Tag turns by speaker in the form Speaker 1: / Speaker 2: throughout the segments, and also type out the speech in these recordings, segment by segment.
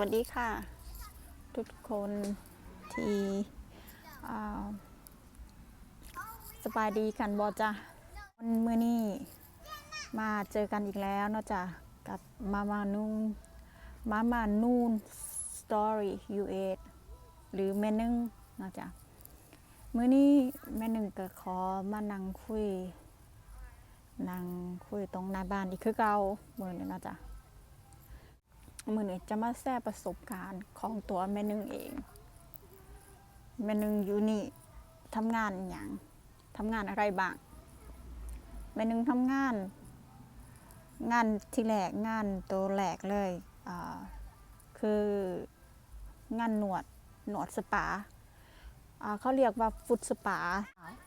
Speaker 1: วัสดีค่ะ ทุกคนที่สบายดีกันบอจ้ะวันมื้อนี้มาเจอกันอีกแล้วเนาะจ้ะกับมามานุ่งมามานูนสตอรี่ยูเอหรือแม่นึ่งเนาะจ้ะมื้อนี้แม่นึ่งก็ขอมานั่งคุยนั่งคุยตรงหน้าบ้านอีกคือเก่ามื้อนี้เนาะจ้ะ มือนี้จะมาแชร์ประสบการณ์ของตัวแม่นึงเอง แม่นึงอยู่นี่ทำงานอย่างทำงานอะไรบ้างแม่นึงทำงาน งานที่แรกงานตัวแรกเลยคืองานหนวดหนวดสปาเขาเรียกว่าฟุตสปา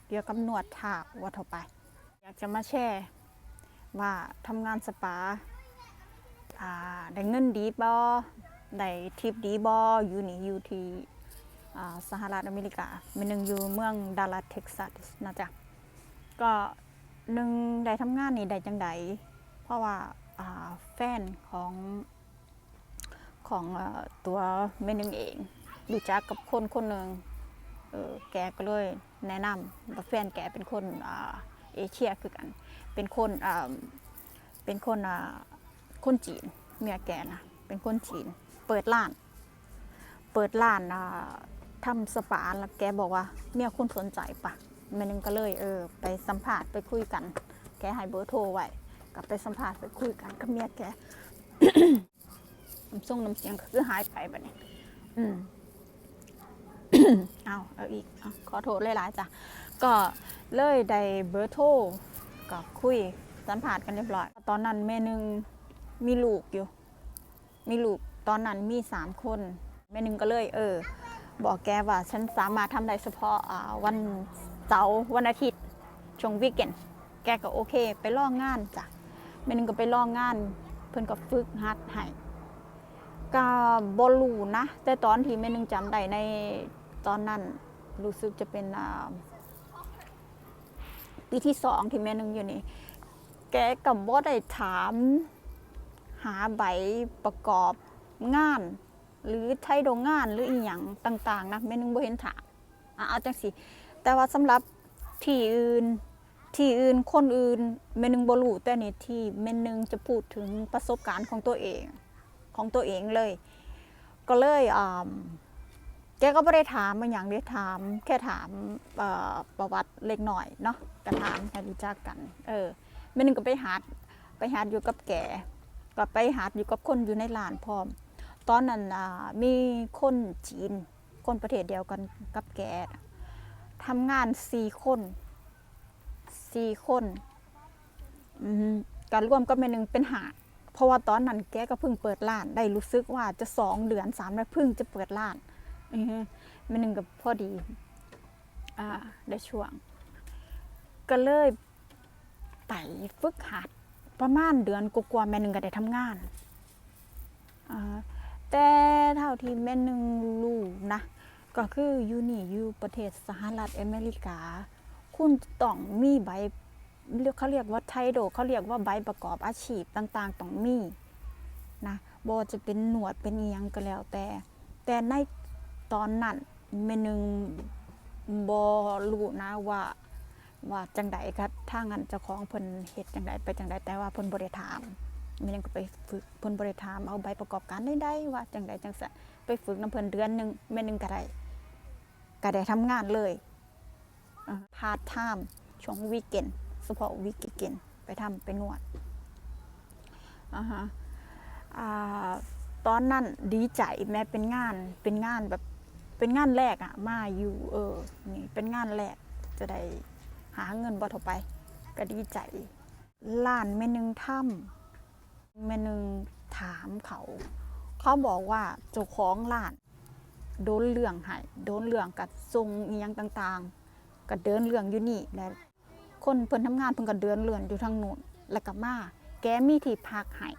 Speaker 1: เกี่ยวกับหนวดถากวัดเข้าไป อยากจะมาแชร์ว่าทำงานสปา อ่าได้เงินดีบ่ได้ทิปดีบ่อยู่นี่อยู่ที่สหรัฐอเมริกามีหนึ่งอยู่เมืองดัลลัสเท็กซัสนะจ๊ะก็หนึ่งได้ทำงานนี่ได้จังใดเพราะว่าแฟนของของตัวแม่หนึ่งเองรู้จักกับคนคนหนึ่งแกก็เลยแนะนำว่าแฟนแกเป็นคนเอเชียคือกัน เป็นคนเป็นคนอ คนจีน เมียแกนะเป็นคนจีน เปิดร้าน เปิดร้านอ่าทำสปาแล้วแกบอกว่า เมียคุณสนใจปะแม่นึงก็เลยเออ ไปสัมภาษณ์ไปคุยกัน แกให้เบอร์โทรไว้กลับไปสัมภาษณ์ไปคุยกันกับเมียแกน้ำส่งน้ำเสียงก็คือหายไปแบบนี้อืมเอาเอาอีกอขอโทษหลายๆจ้ะก็เลยได้เบอร์โทรก็คุยสัมภาษณ์กันเรียบร้อย ตอนนั้นแม่นึง มีลูกอยู่ มีลูกตอนนั้นมีสามคนแม่นึงก็เลย เออ บอกแกว่าฉันสามารถทำได้เฉพาะวันเสาร์วันอาทิตย์ช่วงวีคเกนแกก็โอเค ไปล่องงานจ้ะแม่นึงก็ไปล่องงาน เพื่อนก็ฝึกฮัดให้ก็บอลูนะ แต่ตอนที่แม่นึงจำได้ในตอนนั้นรู้สึกจะเป็นปีที่สองที่แม่นึงอยู่นี่ แกกับบ่ได้ถาม หาใบประกอบงาน หรือไทยโรงงานหรืออีหยังต่างๆนะแม่นึงบ่เห็นถามอะเอาจังสิแต่ว่าสำหรับที่อื่นที่อื่นคนอื่นแม่นึงบ่รู้แต่นี่ที่แม่นึงจะพูดถึงประสบการณ์ของตัวเองของตัวเองเลย ก็เลยอ่าแกก็ไม่ได้ถามมาอย่างเดียวถาม แค่ถามเอ่อประวัติเล็กหน่อยเนาะก็ถามให้รู้จักกัน เออแม่นึงก็ไปหาไปหาอยู่กับแก ก็ไปหาอยู่กับคนอยู่ในร้านพร้อม ตอนนั้นมีคนจีน คนประเทศเดียวกันกับแกทำงานสี่คนสี่คนการร่วมก็เป็นหนึ่งเป็นหาเพราะว่าตอนนั้นแกก็เพิ่งเปิดร้าน ได้รู้สึกว่าจะสองเดือนสามเดือนเพิ่งจะเปิดร้านอือฮึแม่หนึ่งกับพอดี อ่าได้ช่วง ก็เลยไปฝึกหัด ประมาณเดือนกว่าๆแม่หนึ่งก็ได้ทำงานแต่เท่าที่แม่หนึ่งรู้นะ ก็คืออยู่นี่อยู่ประเทศสหรัฐอเมริกา คุณต้องมีใบเรียกเขาเรียกว่าไทโดเขาเรียกว่าใบประกอบอาชีพต่าง ๆ ต้องมีนะบอจะเป็นหนวดเป็นเอียงก็แล้วแต่ แต่ในตอนนั้นแม่หนึ่งบอรู้นะว่า ว่าจังใดครับถ้างั้นเจ้าของเพิ่นเฮ็ดจังใดไปจังใดแต่ว่าเพิ่นบ่ได้ถามม่นก็ไปฝึกเพิ่นบ่ได้ถามเอาใบประกอบการได้ได้ว่าจังใดจังซั่นไปฝึกนํเพิ่นเดือนหนึงแม่นึงก็ได้ก็ได้ทำงานเลยพาร์ทไทม์ช่วงวีเกนเฉพาะวีเกนไปทำไปนวดอ่าฮะอ่าตอนนั้นดีใจแม่เป็นงานเป็นงานแบบเป็นงานแรกอะมาอยู่เออนี่เป็นงานแรกจะได้ หาเงินบ่เท่าไป ก็ดีใจล้านแม่นึงถ้ำแม่นึงถามเขา เขาบอกว่าเจ้าของร้าน โดนเรื่องให้โดนเรื่องกัดทรงอียังต่างๆ ก็เดินเรื่องอยู่นี่และคนเพิ่นทำงานเพิ่นก็เดินเรื่องอยู่ทางนู้นแล้วก็มาแกมีที่พักให้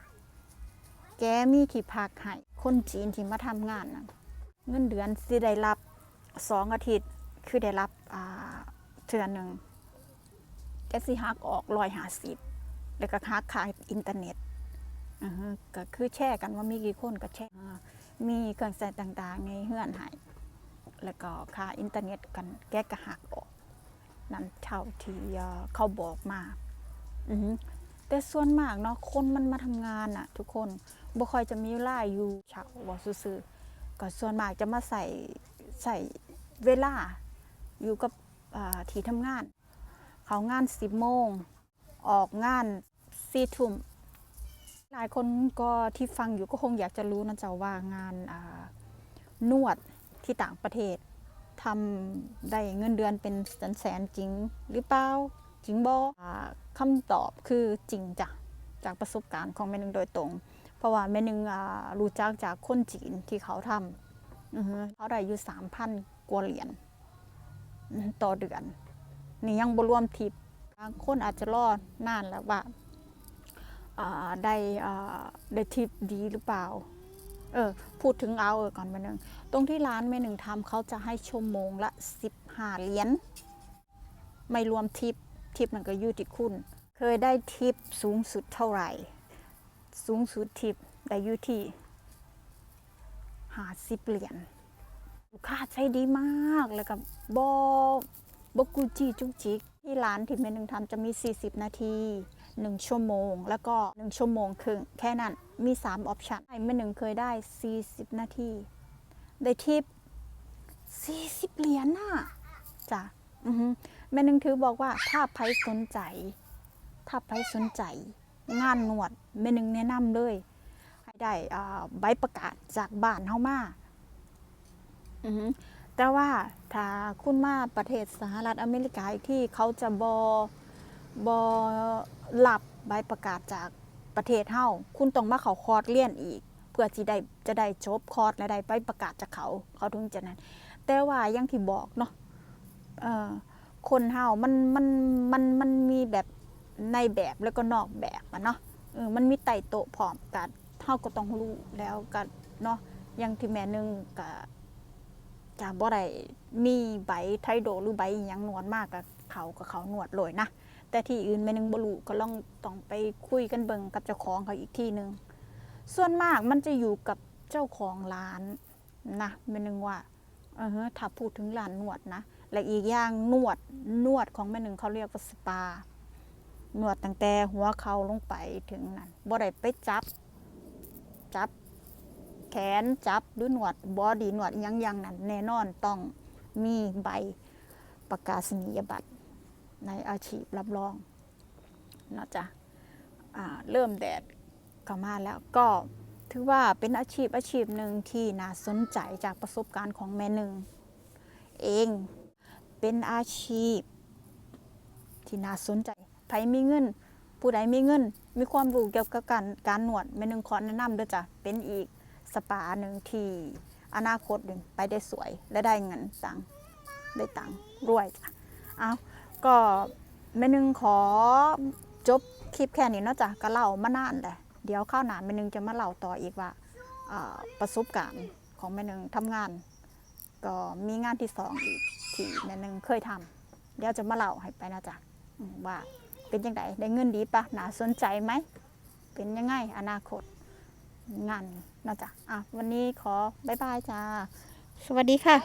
Speaker 1: แกมีที่พักให้คนจีนที่มาทำงานน่ะเงินเดือนสิได้รับสองอาทิตย์คือได้รับอ่าเทือนหนึ่ง แกสิหักออกร้อยหาสิบแล้วก็หักขายอินเทอร์เน็ตก็คือแช่กันว่ามีกี่คนก็แช่มีเครื่องใช้ต่างๆ ในเฮือนให้แล้วก็ค่าอินเทอร์เน็ตกันแก้กระหักออกนั่นเท่าที่เขาบอกมาอืแต่ส่วนมากเนาะคนมันมาทำงานน่ะทุกคนบ่ค่อยจะมีเวลาอยู่เช้าบ่ซื่อก็ส่วนมากจะมาใส่ใส่เวลาอยู่กับที่ทำงาน เขางาน10โมง ออกงาน4ทุ่มหลายคนก็ที่ฟังอยู่ก็คงอยากจะรู้นะจ๊ะว่างานนวดที่ต่างประเทศทำได้เงินเดือนเป็นแสนแสนจริงหรือเปล่าจริงบอ่คำตอบคือจริงจ้ะจากประสบการณ์ของแม่นึงโดยตรง เพราะว่าแม่นึงรู้จักจากคนจีนที่เขาทำเขาได้อยู่สามพันกว่าเหรียญต่อเดือน นี่ยังบรวมทิปบางคนอาจจะรอดนานแล้วว่าอ่าได้ได้ทิปดีหรือเปล่า เออพูดถึงเอาเออก่อนมาหนึ่งตรงที่ร้านแม่หนึ่งทำเขาจะให้ชั่วโมงละ 15เหรียญไม่รวมทิปทิปมันก็อยู่ที่คุณ เคยได้ทิปสูงสุดเท่าไหร่ สูงสุดทิปได้อยู่ที่50เหรียญลูกค้าใจดีมากแล้วก็บอ บกูจีจุกจิก ที่ร้านที่แม่หนึ่งทำจะมี 40 นาที 1 ชั่วโมง แล้วก็ 1 ชั่วโมงครึ่ง แค่นั้นมี 3 ออปชันแม่หนึ่งเคยได้ 40 นาที ได้ทิป 40 เหรียญน่ะจ้ะอือฮึแม่หนึ่งถือบอกว่าถ้าใครสนใจ ถ้าใครสนใจ งานนวดแม่หนึ่งแนะนำเลยให้ได้ใบประกาศจากบ้านเฮามาอือ แต่ว่าถ้าคุณมาประเทศสหรัฐอเมริกาที่เขาจะบอบอรับใบประกาศจากประเทศเฮาคุณต้องมาเขาคอร์สเรียนอีก เพื่อที่ได้จะได้จบคอร์สและได้ใบประกาศจากเขาเขาถึงจะนั้น แต่ว่ายังที่บอกเนาะคนเฮามันมันมันมันมีแบบในแบบแล้วก็นอกแบบอะเนาะเออมันมีไต่โตะพร้อมกันเฮาก็ต้องรู้แล้วกันเนาะอยังที่แม่นึงก็ จะบ่ได้มีใบไทโดหรือใบอยังนวดมากกับเขากับเขานวดเลยนะ แต่ที่อื่นแม่นึงบ่รู้ก็ลองต้องไปคุยกันเบิ่งกับเจ้าของเขาอีกทีหนึงส่วนมากมันจะอยู่กับเจ้าของร้านนะแม่นึงว่าเออถ้าพูดถึงร้านนวดนะและอีกอย่างนวดนวดของแม่นึงเขาเรียกว่าสปา นวดตั้งแต่หัวเขาลงไปถึงนั่นบ่ได้ไปจับ จับ ขนจับหรือหนวดบอดีหนวดยังยังนั้นแน่นอนต้องมีใบประกาศนียบัตรในอาชีพรับรองเนาะจ๊ะเริ่มแดดเข้ามาแล้วก็ถือว่าเป็นอาชีพอาชีพหนึ่งที่น่าสนใจจากประสบการณ์ของแม่หนึ่ง เองเป็นอาชีพ ที่น่าสนใจใครมีเงิน ผู้ใดมีเงิน มีความรู้เกี่ยวกับการการหนวดแม่หนึ่งขอแนะนำเด้อจ้ะเป็นอีก สปาหนึ่งที่อนาคตหนึ่งไปได้สวยและได้เงินตังได้ตังรวยจ้ะเอาก็แม่นึงขอจบคลิปแค่นี้เนาะจ้ะก็เล่ามานานแหละเดี๋ยวข้าวหนาแม่นึงจะมาเล่าต่ออีกว่าประสบการณ์ของแม่นึงทำงาน ก็มีงานที่สองอีกที่แม่นึงเคยทำเดี๋ยวจะมาเล่าให้ไปนะจ๊ะว่าเป็นยังไงได้เงินดีปะหนาสนใจไหมเป็นยังไงอนาคต งานนะจ๊ะอะวันนี้ขอบายบายจ้า สวัสดีค่ะ